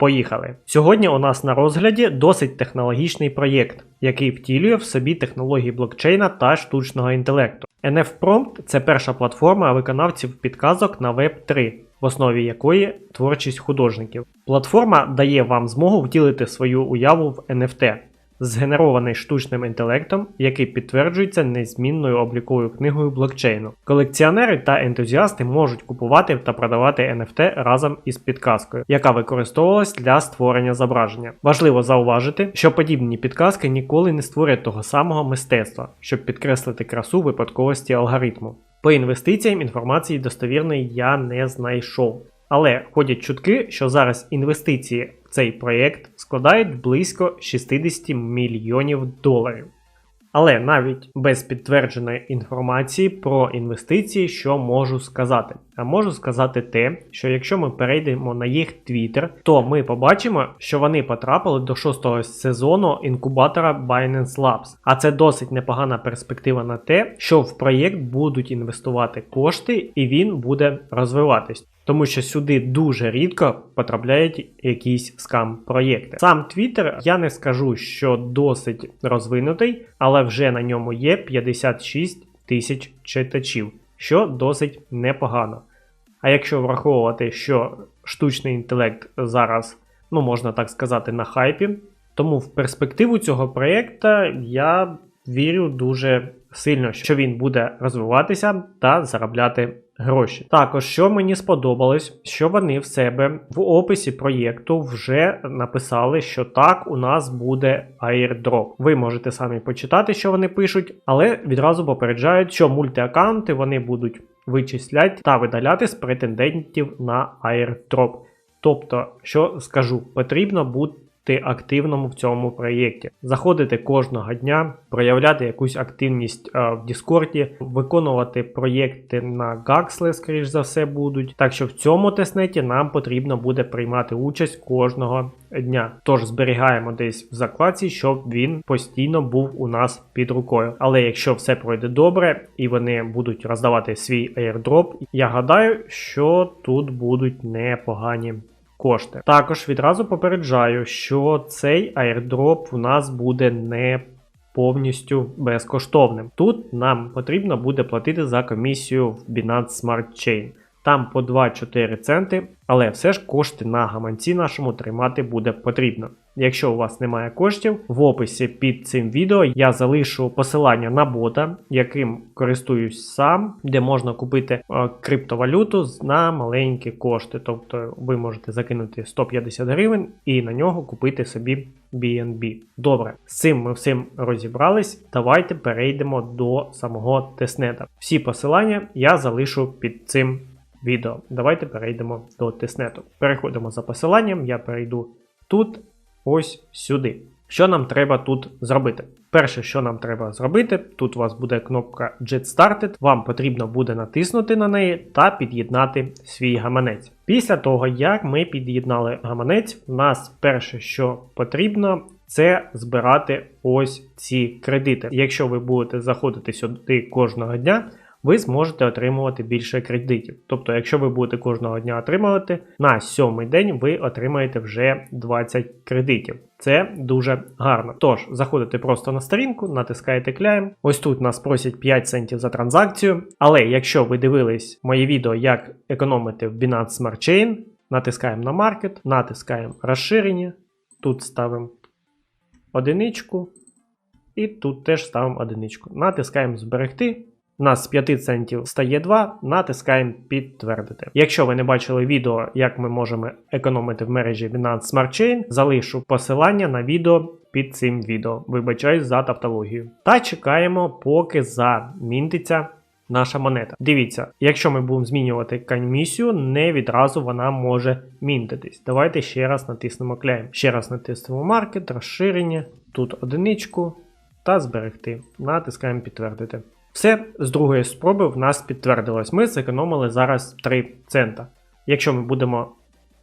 Поїхали! Сьогодні у нас на розгляді досить технологічний проєкт, який втілює в собі технології блокчейна та штучного інтелекту. NFPrompt – це перша платформа виконавців підказок на Web 3, в основі якої творчість художників. Платформа дає вам змогу втілити свою уяву в NFT, згенерований штучним інтелектом, який підтверджується незмінною обліковою книгою блокчейну. Колекціонери та ентузіасти можуть купувати та продавати NFT разом із підказкою, яка використовувалась для створення зображення. Важливо зауважити, що подібні підказки ніколи не створять того самого мистецтва, щоб підкреслити красу випадковості алгоритму. По інвестиціям інформації достовірної я не знайшов. Але ходять чутки, що зараз інвестиції в цей проєкт складають близько 60 мільйонів доларів. Але навіть без підтвердженої інформації про інвестиції, що можу сказати? А можу сказати те, що якщо ми перейдемо на їх Twitter, то ми побачимо, що вони потрапили до шостого сезону інкубатора Binance Labs. А це досить непогана перспектива на те, що в проєкт будуть інвестувати кошти і він буде розвиватись. Тому що сюди дуже рідко потрапляють якісь скам проєкти. Сам Twitter я не скажу, що досить розвинутий, але вже на ньому є 56 тисяч читачів, що досить непогано. А якщо враховувати, що штучний інтелект зараз, ну можна так сказати, на хайпі, тому в перспективу цього проєкта я вірю дуже сильно, що він буде розвиватися та заробляти гроші. Також, що мені сподобалось, що вони в себе в описі проєкту вже написали, що так, у нас буде airdrop. Ви можете самі почитати, що вони пишуть, але відразу попереджають, що мультиаккаунти вони будуть вичисляти та видаляти з претендентів на airdrop. Тобто, що скажу, потрібно бути активному в цьому проєкті, заходити кожного дня, проявляти якусь активність а, в Діскорді, виконувати проєкти на Gaxle, скоріш за все, будуть. Так що в цьому тестнеті нам потрібно буде приймати участь кожного дня. Тож зберігаємо десь в закладці, щоб він постійно був у нас під рукою. Але якщо все пройде добре і вони будуть роздавати свій airdrop, я гадаю, що тут будуть непогані кошти. Також відразу попереджаю, що цей airdrop у нас буде не повністю безкоштовним. Тут нам потрібно буде платити за комісію в Binance Smart Chain. Там по 2-4 центи, але все ж кошти на гаманці нашому тримати буде потрібно. Якщо у вас немає коштів, в описі під цим відео я залишу посилання на бота, яким користуюсь сам, де можна купити е, криптовалюту на маленькі кошти. Тобто ви можете закинути 150 гривень і на нього купити собі BNB. Добре, з цим ми всім розібрались. Давайте перейдемо до самого тестнета. Всі посилання я залишу під цим відео. Давайте перейдемо до тестнету. Переходимо за посиланням, я перейду тут ось сюди. Що нам треба тут зробити? Перше, що нам треба зробити, тут у вас буде кнопка Jet Started, вам потрібно буде натиснути на неї та під'єднати свій гаманець. Після того, як ми під'єднали гаманець, у нас перше, що потрібно, це збирати ось ці кредити. Якщо ви будете заходити сюди кожного дня, ви зможете отримувати більше кредитів. Тобто, якщо ви будете кожного дня отримувати, на сьомий день ви отримаєте вже 20 кредитів. Це дуже гарно. Тож, заходите просто на сторінку, натискаєте Claim. Ось тут нас просять 5 центів за транзакцію. Але якщо ви дивились моє відео, як економити в Binance Smart Chain, натискаємо на Market, натискаємо розширення, тут ставимо одиничку. І тут теж ставимо одиничку. Натискаємо зберегти. У нас з 5 центів стає 2, натискаємо підтвердити. Якщо ви не бачили відео, як ми можемо економити в мережі Binance Smart Chain, залишу посилання на відео під цим відео. Вибачаюсь за тавтологію. Та чекаємо, поки замінтиться наша монета. Дивіться, якщо ми будемо змінювати комісію, не відразу вона може мінтитись. Давайте ще раз натиснемо клейм. Ще раз натиснемо маркет, розширення, тут одиничку. та зберегти. Натискаємо підтвердити. Все з другої спроби в нас підтвердилось. Ми зекономили зараз 3 цента. Якщо ми будемо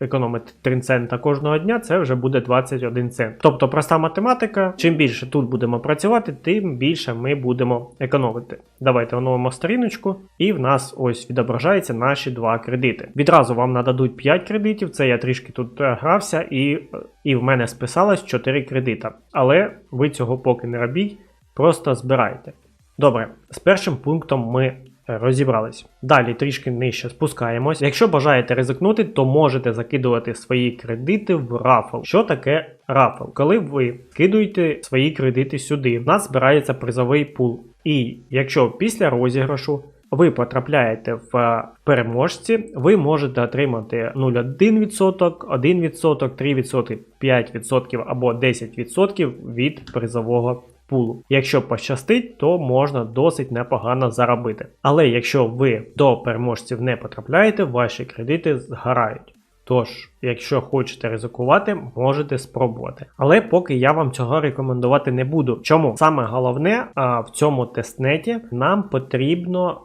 економити 3 цента кожного дня, це вже буде 21 цент. Тобто проста математика. Чим більше тут будемо працювати, тим більше ми будемо економити. Давайте оновимо сторіночку, і в нас ось відображаються наші два кредити. Відразу вам нададуть 5 кредитів. Це я трішки тут е, грався, і, і в мене списалось 4 кредита. Але ви цього поки не робіть, просто збирайте. Добре, з першим пунктом ми е, розібрались. Далі трішки нижче спускаємось. Якщо бажаєте ризикнути, то можете закидувати свої кредити в рафл. Що таке рафл? Коли ви скидуєте свої кредити сюди, в нас збирається призовий пул. І якщо після розіграшу ви потрапляєте в е, переможці, ви можете отримати 0,1%, 1%, 3%, 5% або 10% від призового пулу. Якщо пощастить, то можна досить непогано заробити. Але якщо ви до переможців не потрапляєте, ваші кредити згорають. Тож, якщо хочете ризикувати, можете спробувати. Але поки я вам цього рекомендувати не буду. Чому? Саме головне в цьому тестнеті нам потрібно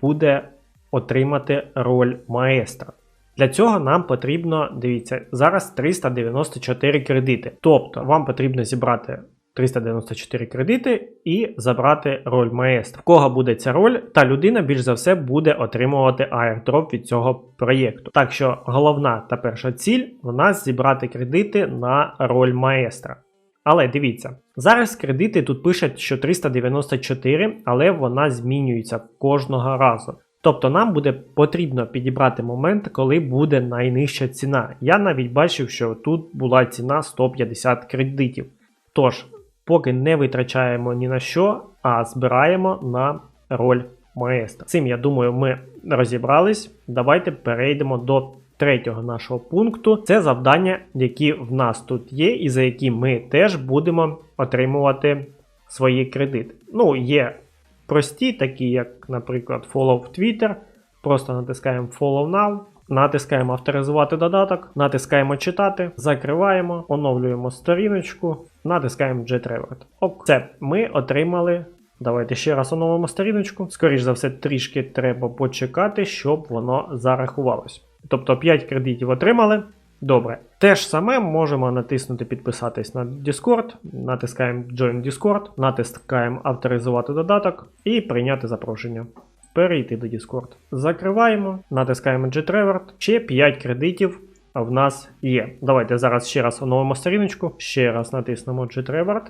буде отримати роль маестра. Для цього нам потрібно, дивіться, зараз 394 кредити. Тобто вам потрібно зібрати 394 кредити і забрати роль маестра. В кого буде ця роль, та людина більш за все буде отримувати аірдроп від цього проєкту. Так що головна та перша ціль в нас зібрати кредити на роль маестра. Але дивіться, зараз кредити тут пишуть, що 394, але вона змінюється кожного разу. Тобто нам буде потрібно підібрати момент, коли буде найнижча ціна. Я навіть бачив, що тут була ціна 150 кредитів. Тож, поки не витрачаємо ні на що, а збираємо на роль маестра. Цим, я думаю, ми розібрались. Давайте перейдемо до третього нашого пункту. Це завдання, які в нас тут є, і за які ми теж будемо отримувати свої кредити. Ну, є прості, такі, як, наприклад, follow в Twitter. Просто натискаємо Follow Now. Натискаємо авторизувати додаток, натискаємо читати, закриваємо, оновлюємо сторіночку, натискаємо Jet Reward. Ок, це ми отримали. Давайте ще раз оновимо сторіночку. Скоріше за все, трішки треба почекати, щоб воно зарахувалось. Тобто 5 кредитів отримали. Добре. Те ж саме можемо натиснути підписатись на Discord, натискаємо Join Discord, натискаємо авторизувати додаток і прийняти запрошення. Перейти до Discord. Закриваємо, натискаємо G-Trevert. Ще 5 кредитів в нас є. Давайте зараз ще раз оновимо сторіночку. Ще раз натиснемо G-Trevert.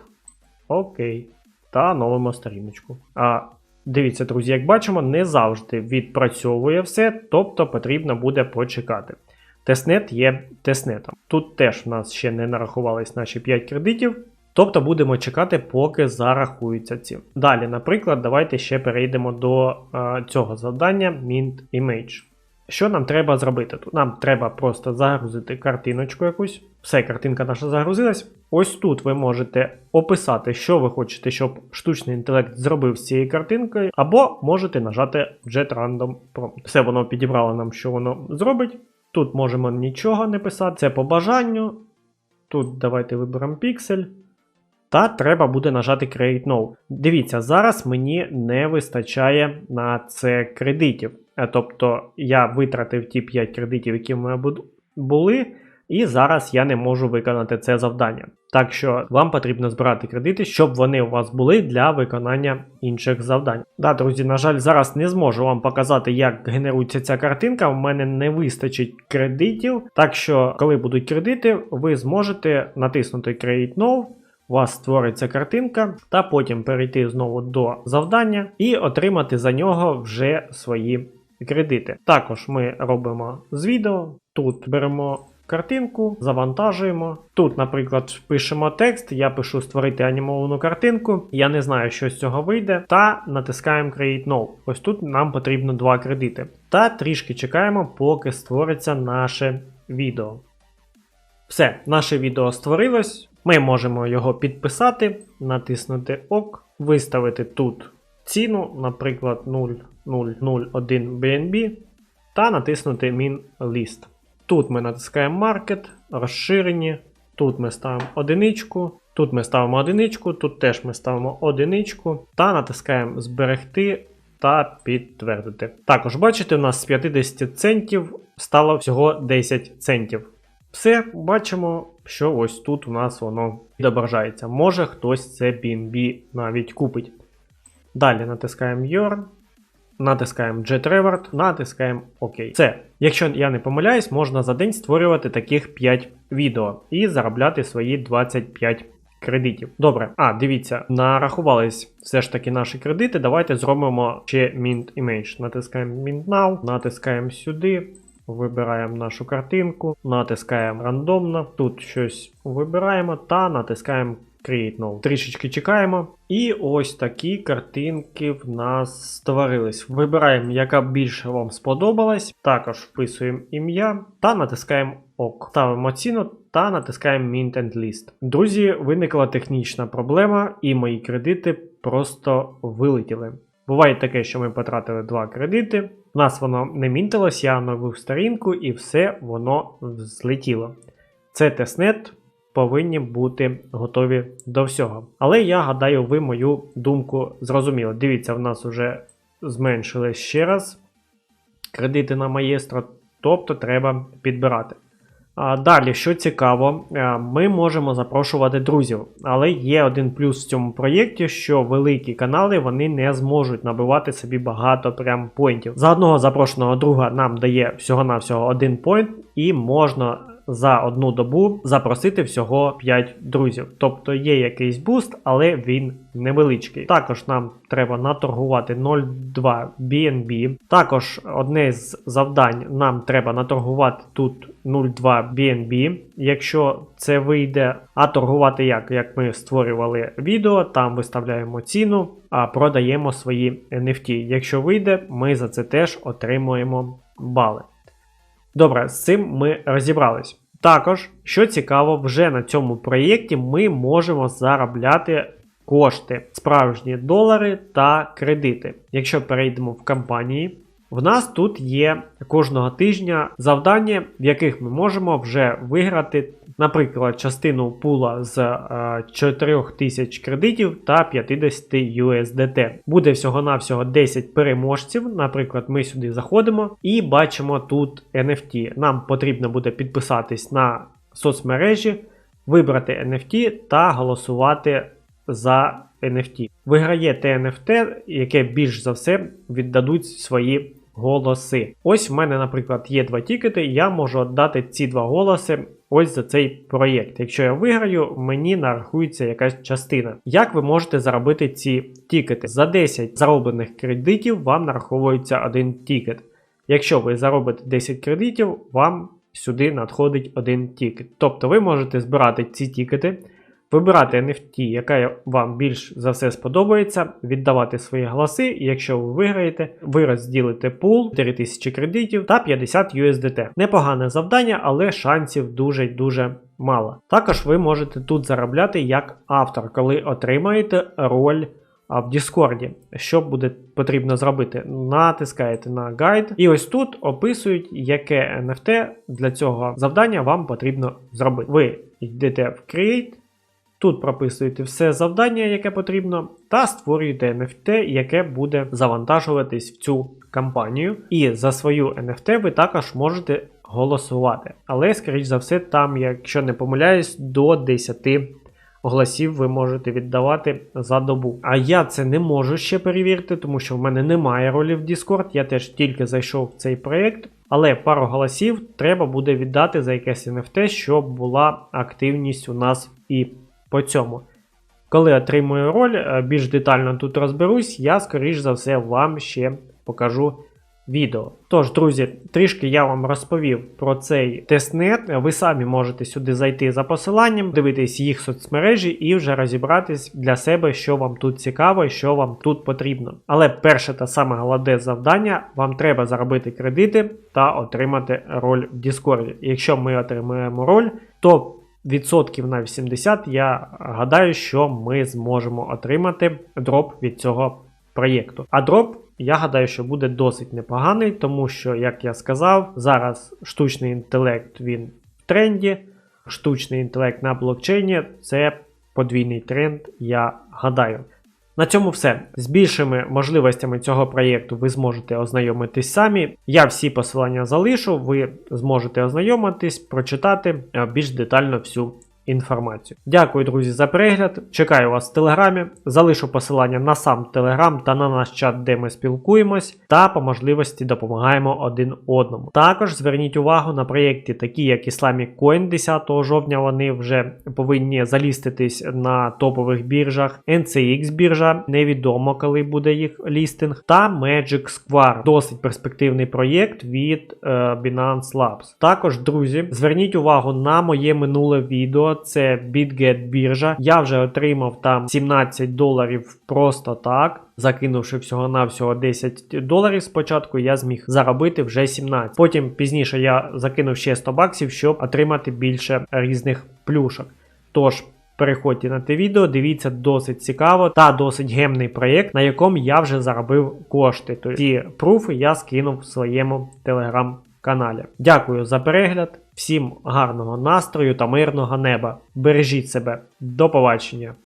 Окей. Та оновимо сторіночку. А дивіться, друзі, як бачимо, не завжди відпрацьовує все, тобто потрібно буде почекати. Тестнет є тестнетом. Тут теж в нас ще не нарахувались наші 5 кредитів. Тобто будемо чекати, поки зарахуються ці. Далі, наприклад, давайте ще перейдемо до е, цього завдання Mint Image. Що нам треба зробити тут? Нам треба просто загрузити картиночку якусь. Все, картинка наша загрузилась. Ось тут ви можете описати, що ви хочете, щоб штучний інтелект зробив з цією картинкою, або можете нажати Jet Random Prompt. Все воно підібрало нам, що воно зробить. Тут можемо нічого не писати, це по бажанню. Тут давайте виберемо піксель. Та треба буде нажати Create Now. Дивіться, зараз мені не вистачає на це кредитів. Е, Тобто я витратив ті 5 кредитів, які в мене були, і зараз я не можу виконати це завдання. Так що вам потрібно збирати кредити, щоб вони у вас були для виконання інших завдань. Да, друзі, на жаль, зараз не зможу вам показати, як генерується ця картинка. У мене не вистачить кредитів. Так що, коли будуть кредити, ви зможете натиснути Create Now. У вас створиться картинка, та потім перейти знову до завдання і отримати за нього вже свої кредити. Також ми робимо з відео. Тут беремо картинку, завантажуємо. Тут, наприклад, пишемо текст, я пишу створити анімовану картинку. Я не знаю, що з цього вийде. Та натискаємо Create Now. Ось тут нам потрібно два кредити. Та трішки чекаємо, поки створиться наше відео. Все, наше відео створилось. Ми можемо його підписати, натиснути ОК, виставити тут ціну, наприклад, 0,001 BNB, та натиснути Min List. Тут ми натискаємо Market, розширені. Тут ми ставимо одиничку. Тут ми ставимо одиничку, тут теж ми ставимо одиничку та натискаємо зберегти та підтвердити. Також бачите, у нас з 50 центів стало всього 10 центів. Все, бачимо, що ось тут у нас воно відображається. Може хтось це BNB навіть купить. Далі натискаємо Your, натискаємо Jet Reward, натискаємо ОК. Це, якщо я не помиляюсь, можна за день створювати таких 5 відео і заробляти свої 25 кредитів. Добре, а дивіться, нарахувались все ж таки наші кредити. Давайте зробимо ще Mint Image. Натискаємо Mint Now, натискаємо сюди. Вибираємо нашу картинку, натискаємо рандомно, тут щось вибираємо та натискаємо Create Null. Трішечки чекаємо. І ось такі картинки в нас створились. Вибираємо, яка більше вам сподобалась. Також вписуємо ім'я та натискаємо ОК. Ставимо ціну та натискаємо Mint and List. Друзі, виникла технічна проблема, і мої кредити просто вилетіли. Буває таке, що ми потратили два кредити. У нас воно не мінтилось, я оновив сторінку і все воно злетіло. Це тестнет повинні бути готові до всього. Але я гадаю, ви мою думку зрозуміли. Дивіться, в нас вже зменшили ще раз кредити на маєстро, тобто треба підбирати. Далі, що цікаво, е, ми можемо запрошувати друзів, але є один плюс в цьому проєкті, що великі канали вони не зможуть набивати собі багато прям поінтів. За одного запрошеного друга нам дає всього-навсього один поінт, і можна за одну добу запросити всього 5 друзів. Тобто є якийсь буст, але він невеличкий. Також нам треба наторгувати 0,2 BNB. Також одне з завдань нам треба наторгувати тут 0,2 BNB. Якщо це вийде, а торгувати як? Як ми створювали відео, там виставляємо ціну, а продаємо свої NFT. Якщо вийде, ми за це теж отримуємо бали. Добре, з цим ми розібрались. Також, що цікаво, вже на цьому проєкті ми можемо заробляти кошти, справжні долари та кредити. Якщо перейдемо в компанії, в нас тут є кожного тижня завдання, в яких ми можемо вже виграти, наприклад, частину пула з е, 4000 кредитів та 50 USDT. Буде всього-навсього 10 переможців. Наприклад, ми сюди заходимо і бачимо тут NFT. Нам потрібно буде підписатись на соцмережі, вибрати NFT та голосувати за NFT. Виграє те NFT, яке більш за все віддадуть свої голоси. Ось в мене, наприклад, є два тікети, я можу віддати ці два голоси ось за цей проєкт. Якщо я виграю, мені нарахується якась частина. Як ви можете заробити ці тікети? За 10 зароблених кредитів вам нараховується один тікет. Якщо ви заробите 10 кредитів, вам сюди надходить один тікет. Тобто ви можете збирати ці тікети. Вибирати NFT, яка вам більш за все сподобається, віддавати свої голоси, і якщо ви виграєте, ви розділите пул 4000 кредитів та 50 USDT. Непогане завдання, але шансів дуже-дуже мало. Також ви можете тут заробляти як автор, коли отримаєте роль а в Діскорді. Що буде потрібно зробити? Натискаєте на гайд, і ось тут описують, яке NFT для цього завдання вам потрібно зробити. Ви йдете в Create. Тут прописуєте все завдання, яке потрібно, та створюєте NFT, яке буде завантажуватись в цю кампанію. І за свою NFT ви також можете голосувати. Але, скоріш за все, там, якщо не помиляюсь, до 10 голосів ви можете віддавати за добу. А я це не можу ще перевірити, тому що в мене немає ролі в Discord, я теж тільки зайшов в цей проєкт. Але пару голосів треба буде віддати за якесь NFT, щоб була активність у нас і по цьому. Коли отримую роль, е, більш детально тут розберусь, я, скоріш за все, вам ще покажу відео. Тож, друзі, трішки я вам розповів про цей тестнет. Ви самі можете сюди зайти за посиланням, дивитись їх соцмережі і вже розібратись для себе, що вам тут цікаво і що вам тут потрібно. Але перше та саме головне завдання: вам треба заробити кредити та отримати роль в Discord. Якщо ми отримаємо роль, то відсотків на 80 я гадаю, що ми зможемо отримати дроп від цього проєкту. А дроп, я гадаю, що буде досить непоганий, тому що, як я сказав, зараз штучний інтелект він в тренді, штучний інтелект на блокчейні це подвійний тренд, я гадаю. На цьому все. З більшими можливостями цього проєкту ви зможете ознайомитись самі. Я всі посилання залишу, ви зможете ознайомитись, прочитати е, більш детально всю інформацію. Дякую, друзі, за перегляд. Чекаю вас в телеграмі. Залишу посилання на сам телеграм та на наш чат, де ми спілкуємось, та по можливості допомагаємо один одному. Також зверніть увагу на проєкти, такі як Islamic Coin 10 жовтня. Вони вже повинні заліститись на топових біржах. NCX біржа, невідомо коли буде їх лістинг, та Magic Square. Досить перспективний проєкт від е, Binance Labs. Також, друзі, зверніть увагу на моє минуле відео. Це BitGet біржа. Я вже отримав там 17 доларів просто так. Закинувши всього-навсього 10 доларів спочатку, я зміг заробити вже 17. Потім пізніше я закинув ще 100 баксів, щоб отримати більше різних плюшок. Тож. Переходьте на те відео, дивіться досить цікаво та досить гемний проєкт, на якому я вже заробив кошти. Тобто ці пруфи я скинув в своєму телеграм-каналі. Дякую за перегляд, всім гарного настрою та мирного неба. Бережіть себе, до побачення.